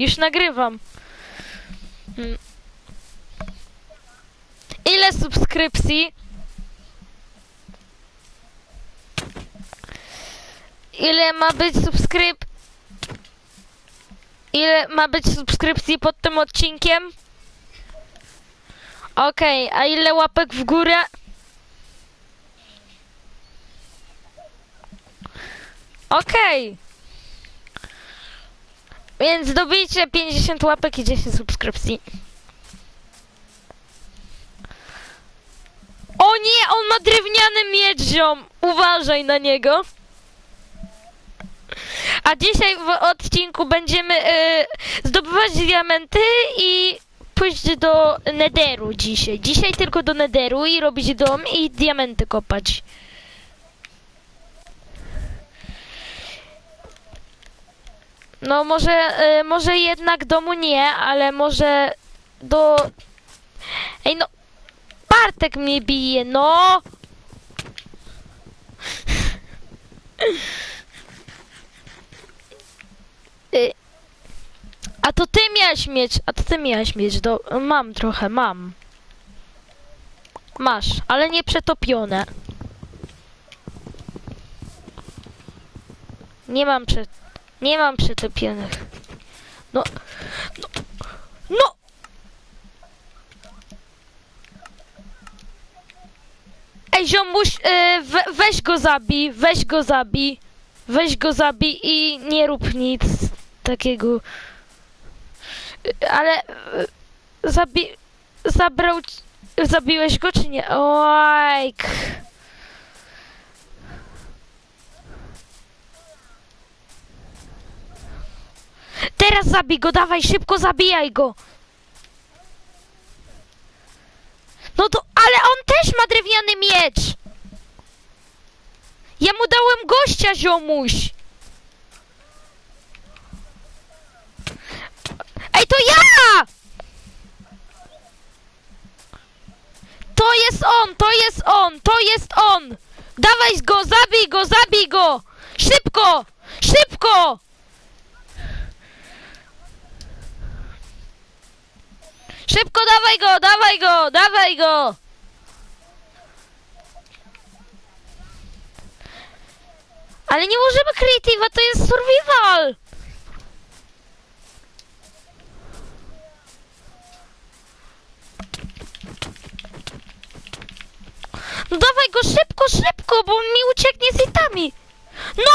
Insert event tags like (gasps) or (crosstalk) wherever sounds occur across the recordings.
Już nagrywam. Ile subskrypcji? Ile ma być subskryp... Ile ma być subskrypcji pod tym odcinkiem? Okej, a ile łapek w górę? Okej. Więc dobijcie 50 łapek i 10 subskrypcji. O nie, on ma drewniany miecz, ziom! Uważaj na niego. A dzisiaj w odcinku będziemy y, zdobywać diamenty i pójść do Nederu dzisiaj. Dzisiaj tylko do Nederu i robić dom i diamenty kopać. No może, y, może jednak domu nie, ale może do... Ej no, Bartek mnie bije, no! Y, A to ty miałeś mieć, a to ty miałeś mieć, do... mam trochę, mam. Masz, ale nie przetopione. Nie mam prze... Nie mam przetopionych. No... No... No! Ej, ziomuś, y, we, weź go zabij, weź go zabij. Weź go zabij i nie rób nic takiego. Y, Ale... y, Zabi... Zabrał... Zabiłeś go czy nie? Ojk. Teraz zabij go, dawaj, szybko zabijaj go. No to, ale on też ma drewniany miecz. Ja mu dałem gościa, ziomuś. Ej, to ja! To jest on, to jest on, to jest on. Dawaj go, zabij go, zabij go. Szybko, szybko. Szybko, dawaj go, dawaj go, dawaj go! Ale nie możemy creative'a, to jest survival! No dawaj go szybko, szybko, bo mi ucieknie z itami! No!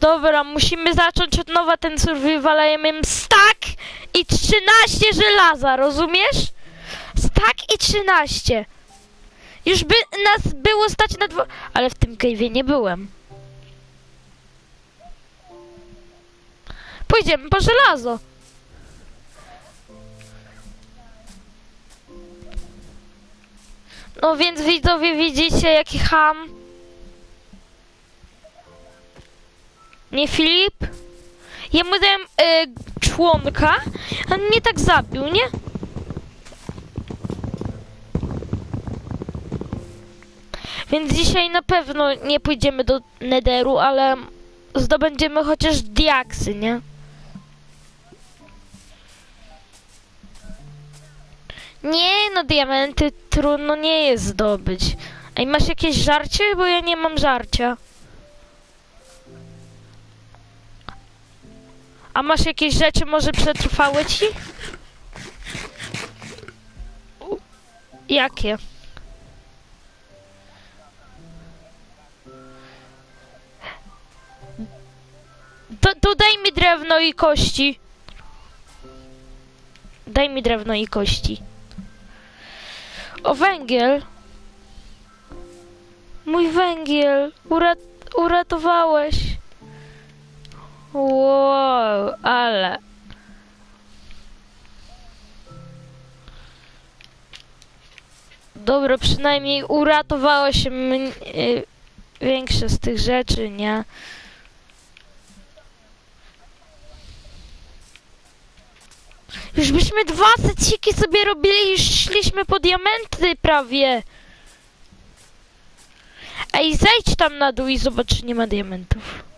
Dobra, musimy zacząć od nowa ten survival, a ja miałem stack i 13 żelaza, rozumiesz? Stack i 13. Już by nas było stać na dwo... Ale w tym cave'ie nie byłem. Pójdziemy po żelazo. No więc widzowie widzicie jaki ham. Nie Filip? Ja mu dałem e, członka, a mnie tak zabił, nie? Więc dzisiaj na pewno nie pójdziemy do Nederu, ale zdobędziemy chociaż diaksy, nie? Nie, no diamenty trudno nie jest zdobyć. Ej, masz jakieś żarcie? Bo ja nie mam żarcia. A masz jakieś rzeczy może przetrwały ci? Jakie? To, to daj mi drewno i kości. Daj mi drewno i kości. O węgiel. Mój węgiel. Urat uratowałeś. Wow, ale. Dobra, przynajmniej uratowałeś mnie, y, większe z tych rzeczy, nie? Już byśmy dwa seciki sobie robili, już szliśmy po diamenty prawie. Ej, zejdź tam na dół i zobacz, czy nie ma diamentów.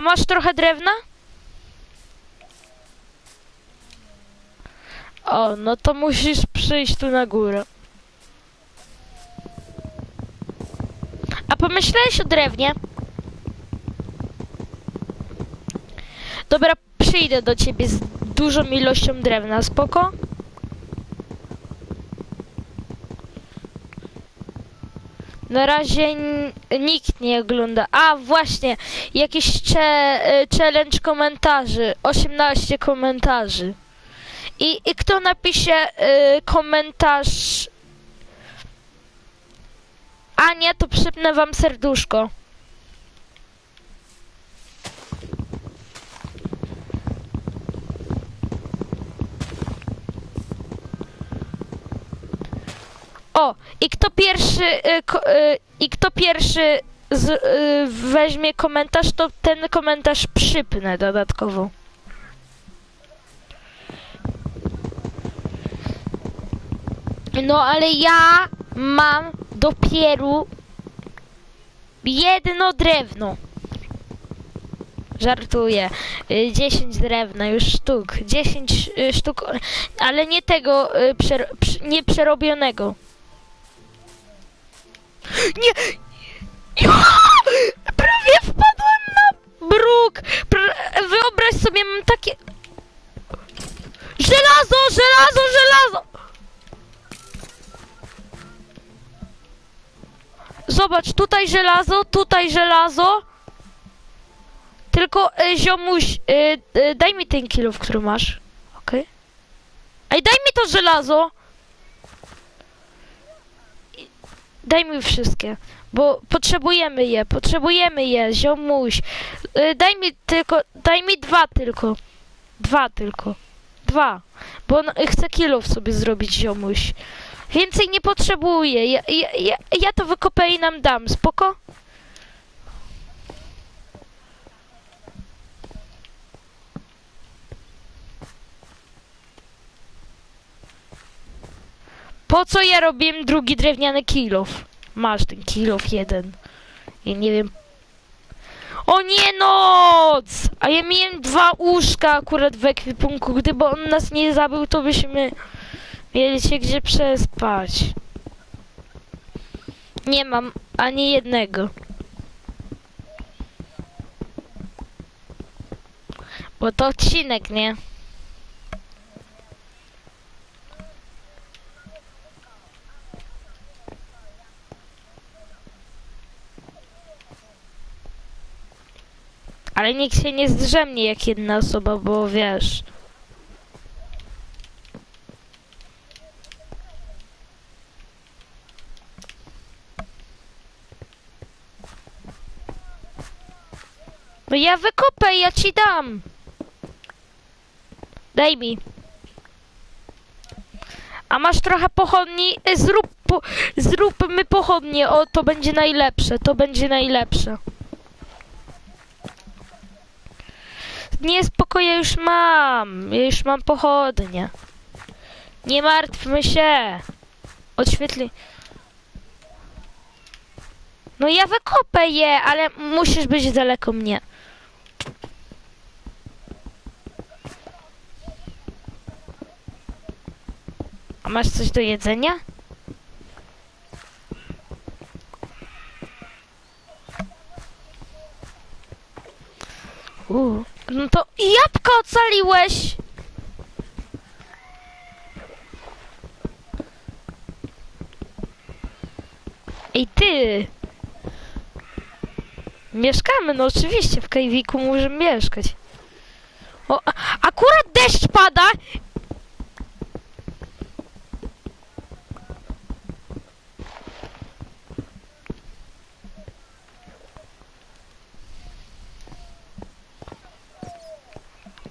A masz trochę drewna? O, no to musisz przyjść tu na górę. A pomyślałeś o drewnie? Dobra, przyjdę do ciebie z dużą ilością drewna, spoko? Na razie nikt nie ogląda. A właśnie, jakiś y, challenge komentarzy. 18 komentarzy. I, i kto napisze y, komentarz Ania, to przypnę wam serduszko. O, i kto pierwszy, y, ko, y, i kto pierwszy z, y, weźmie komentarz, to ten komentarz przypnę dodatkowo. No ale ja mam dopiero jedno drewno. Żartuję. Y, 10 drewna już sztuk. 10 y, sztuk, ale nie tego, y, przer, nie przerobionego. Nie! Prawie wpadłem na bruk! Pr wyobraź sobie, mam takie... Żelazo, żelazo, żelazo! Zobacz, tutaj żelazo, tutaj żelazo. Tylko y, ziomuś, y, y, daj mi ten kilo, który masz. Okej. Ej, daj mi to żelazo. I- Daj mi wszystkie, bo potrzebujemy je, potrzebujemy je, ziomuś. Y, daj mi tylko, daj mi dwa tylko. Dwa tylko. Dwa. Bo on, y, chcę kilów sobie zrobić, ziomuś. Więcej nie potrzebuję. Ja, ja, ja, ja to wykopę i nam dam. Spoko? Po co ja robiłem drugi drewniany kilof? Masz ten kilof jeden. Ja nie wiem. O nie noc! A ja miałem dwa łóżka akurat w ekwipunku. Gdyby on nas nie zabił, to byśmy mieli się gdzie przespać. Nie mam ani jednego. Bo to odcinek, nie? Ale nikt się nie zdrzemnie jak jedna osoba, bo wiesz. No ja wykopę, ja ci dam. Daj mi. A masz trochę pochodni? Zrób, po, zróbmy pochodnie, o to będzie najlepsze, to będzie najlepsze. Nie, spoko, ja już mam, ja już mam pochodnie. Nie martwmy się. Odświetli. No ja wykopę je, ale musisz być daleko mnie. A masz coś do jedzenia? U, no to jabłko ocaliłeś! Ej ty! Mieszkamy, no oczywiście, w Kajwiku możemy mieszkać. O, a, akurat deszcz pada!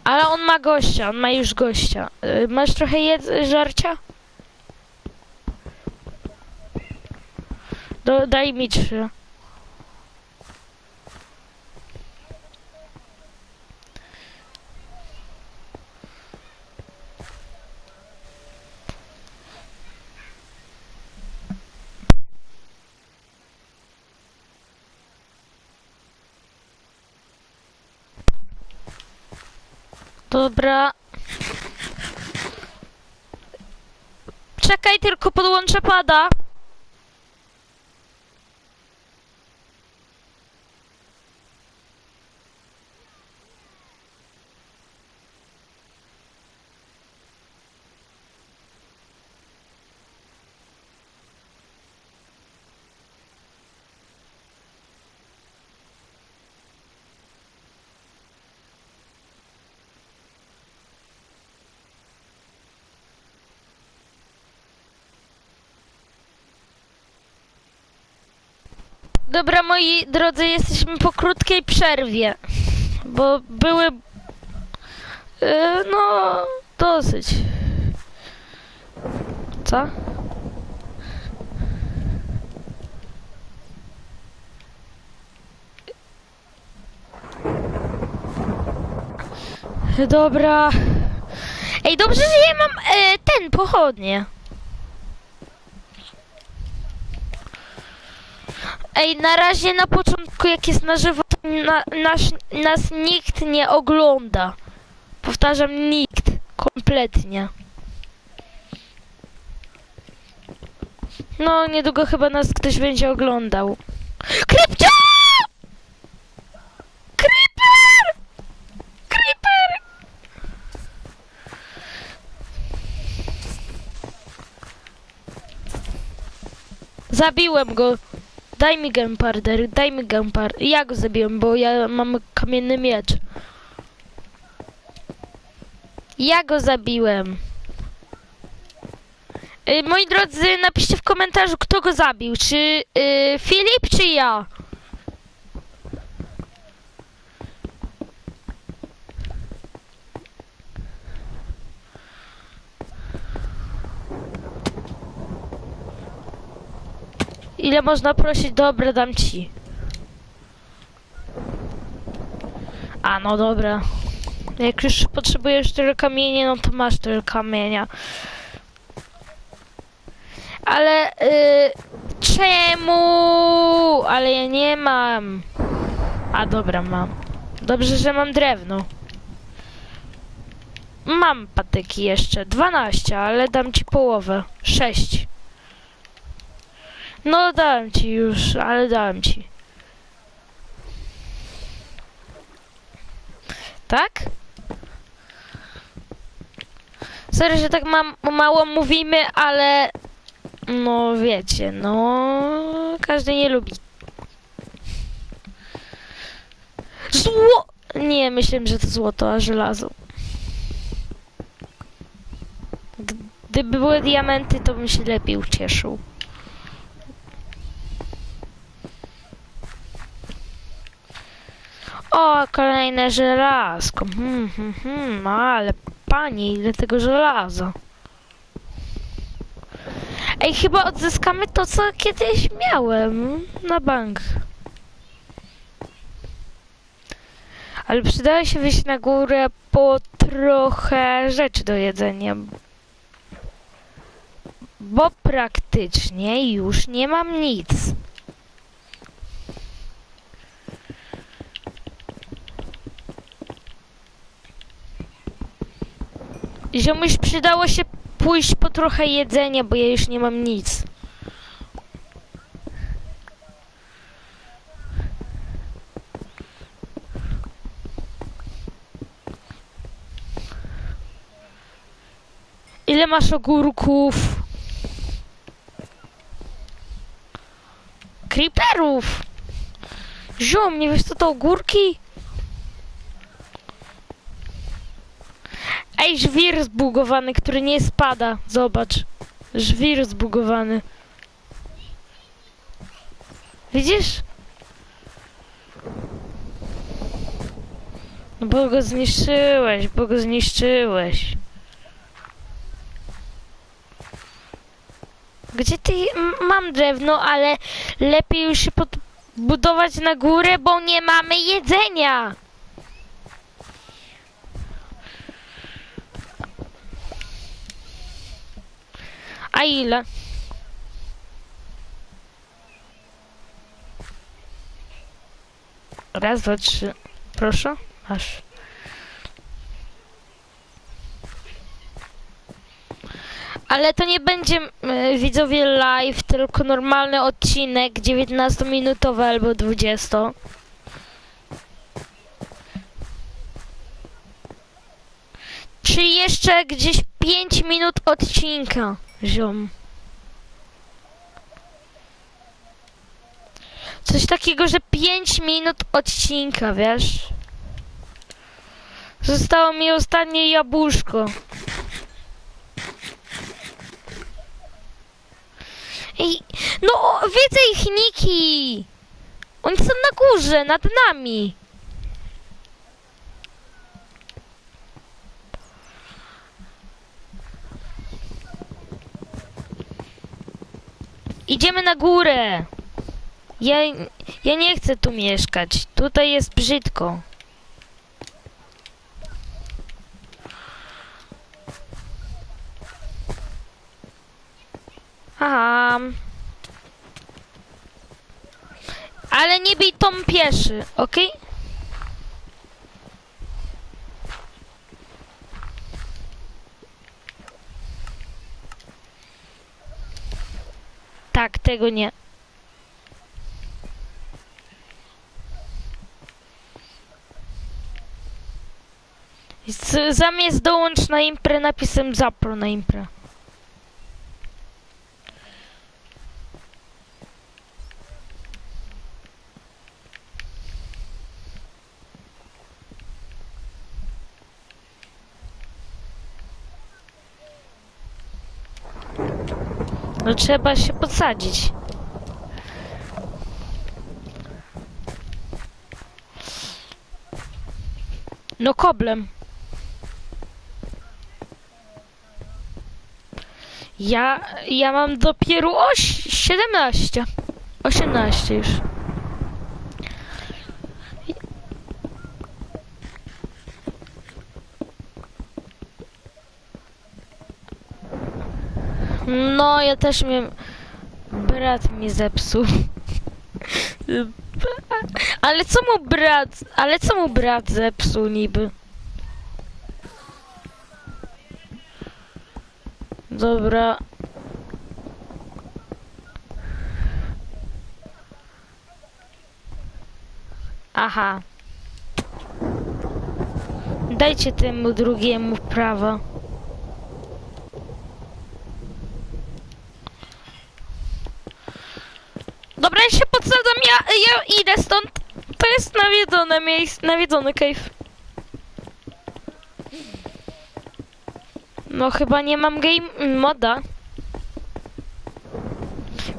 Ale on gościa, on ma już gościa. Y, masz trochę jedz- żarcia? Do, daj mi trzy. Dobra. Czekaj, tylko podłączę pada. Dobra, moi drodzy, jesteśmy po krótkiej przerwie, bo były, e, no, dosyć. Co? Dobra. Ej, dobrze, że ja mam e, ten, pochodnie. Ej, na razie na początku, jak jest na żywo, to na, nas, nas nikt nie ogląda. Powtarzam, nikt. Kompletnie. No, niedługo chyba nas ktoś będzie oglądał. Krypcia! Creeper! Creeper! Zabiłem go. Daj mi gunpowder, daj mi gunpowder. Ja go zabiłem, bo ja mam kamienny miecz. Ja go zabiłem. Y, moi drodzy, napiszcie w komentarzu, kto go zabił. Czy y, Filip, czy ja? Ile można prosić? Dobra, dam ci. A, no dobra. Jak już potrzebujesz tyle kamienia, no to masz tyle kamienia. Ale, y, czemu? Ale ja nie mam. A, dobra, mam. Dobrze, że mam drewno. Mam patyki jeszcze. 12, ale dam ci połowę. 6. No dałem ci już, ale dałem ci. Tak? Sorry, że tak mam, mało mówimy, ale no wiecie, no każdy nie lubi. Zło! Nie, myślałem, że to złoto, a żelazo. Gdyby były diamenty, to bym się lepiej ucieszył. O, kolejne żelazko. Hmm, hmm, hmm, ale panie, ile tego żelaza. Ej, chyba odzyskamy to, co kiedyś miałem na bank. Ale przydało się wyjść na górę po trochę rzeczy do jedzenia. Bo praktycznie już nie mam nic. Ziomuś, przydało się pójść po trochę jedzenia, bo ja już nie mam nic. Ile masz ogórków? Creeperów! Ziom, nie wiesz co to ogórki? Ej, żwir zbugowany, który nie spada. Zobacz. Żwir zbugowany. Widzisz? No bo go zniszczyłeś, bo go zniszczyłeś. Gdzie ty... Mam drewno, ale lepiej już się podbudować na górę, bo nie mamy jedzenia. A ile? Raz, dwa, trzy. Proszę, masz. Ale to nie będzie y, widzowie live, tylko normalny odcinek 19-minutowy albo 20. Czyli jeszcze gdzieś 5 minut odcinka ziom. Coś takiego, że 5 minut odcinka, wiesz? Zostało mi ostatnie jabłuszko. Ej, no widzę ich Niki! Oni są na górze, nad nami. Idziemy na górę. Ja, ja nie chcę tu mieszkać. Tutaj jest brzydko. Aha. Ale nie bij Tom pieszy, okej? Tak, tego nie. Z, zamiast dołącz na imprę napisem zapro na imprę. Trzeba się podsadzić. No koblem. Ja, ja mam dopiero oś, 17. 18 już. Ja też miałem... Brat mi zepsuł. Ale co mu brat... Ale co mu brat zepsuł niby? Dobra. Aha. Dajcie temu drugiemu prawo. Dobra, ja się podsadzam, ja, idę stąd. To jest nawiedzone miejsce, nawiedzony cave. No chyba nie mam game moda.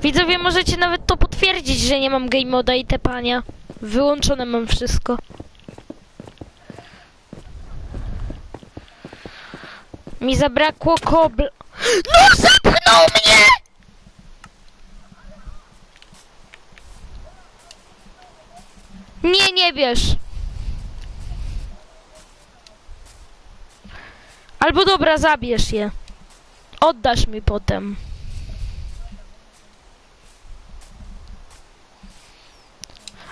Widzowie, możecie nawet to potwierdzić, że nie mam game moda i tepania. Wyłączone mam wszystko. Mi zabrakło kobl... (gasps) No zepchnął mnie! Nie. Albo dobra, zabierz je. Oddasz mi potem.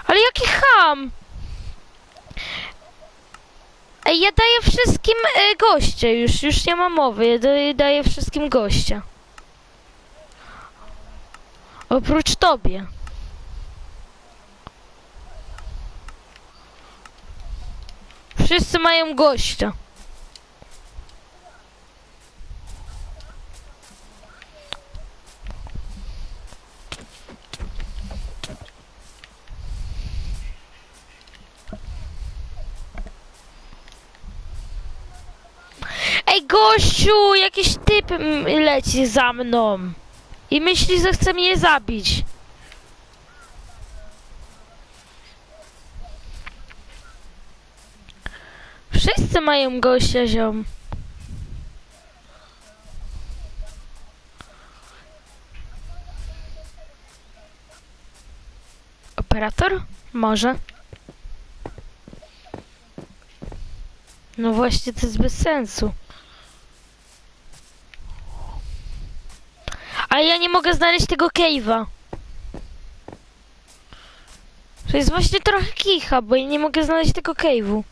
Ale jaki ham! Ja daję wszystkim e, goście już, już nie ma mowy, ja daję, daję wszystkim gościa. Oprócz tobie. Wszyscy mają gościa. Ej, gościu, jakiś typ leci za mną. I myśli, że chce mnie zabić. Wszyscy mają gościa, ziom. Operator? Może. No właśnie, to jest bez sensu. Ale ja nie mogę znaleźć tego cave'a. To jest właśnie trochę kicha, bo ja nie mogę znaleźć tego cave'u.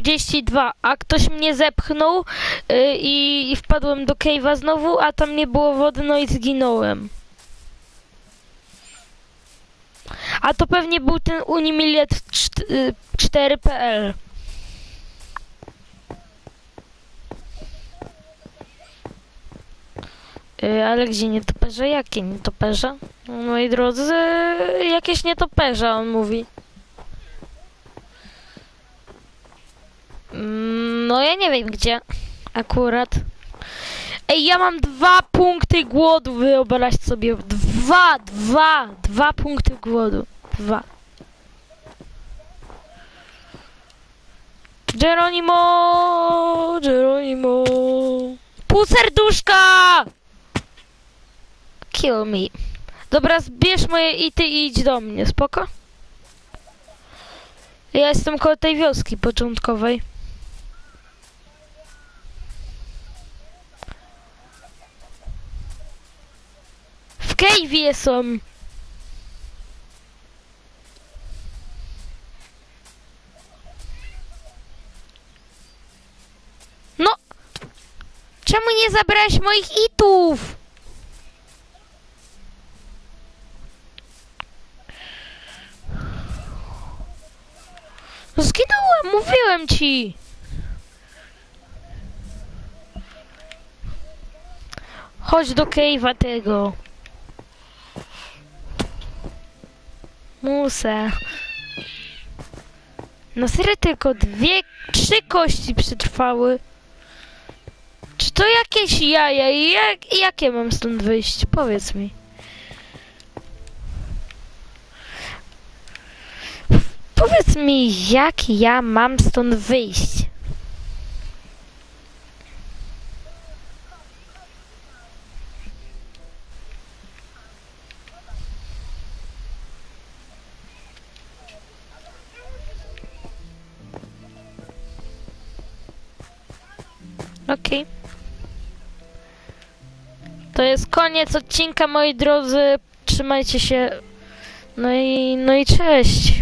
32, a ktoś mnie zepchnął y, i, i wpadłem do cave'a znowu, a tam nie było wody, no i zginąłem. A to pewnie był ten y, 4.pl. Y, Ale gdzie nietoperze? Jakie nietoperze? Moi drodzy, jakieś nietoperze, on mówi. No ja nie wiem gdzie akurat. Ej, ja mam dwa punkty głodu, wyobraź sobie. Dwa, dwa, dwa punkty głodu. Dwa. Geronimo, Geronimo. Pół serduszka! Kill me. Dobra, zbierz moje ity i idź do mnie, spoko? Ja jestem koło tej wioski początkowej. Cave'ie są. No! Czemu nie zabrałeś moich itów? Zginąłem, mówiłem ci. Chodź do cave'a tego. Muszę. Na serio tylko dwie, trzy kości przetrwały. Czy to jakieś jaja? I Jak, jakie mam stąd wyjść? Powiedz mi. Powiedz mi, jak ja mam stąd wyjść? Okej. To jest koniec odcinka, moi drodzy. Trzymajcie się. No i, no i cześć.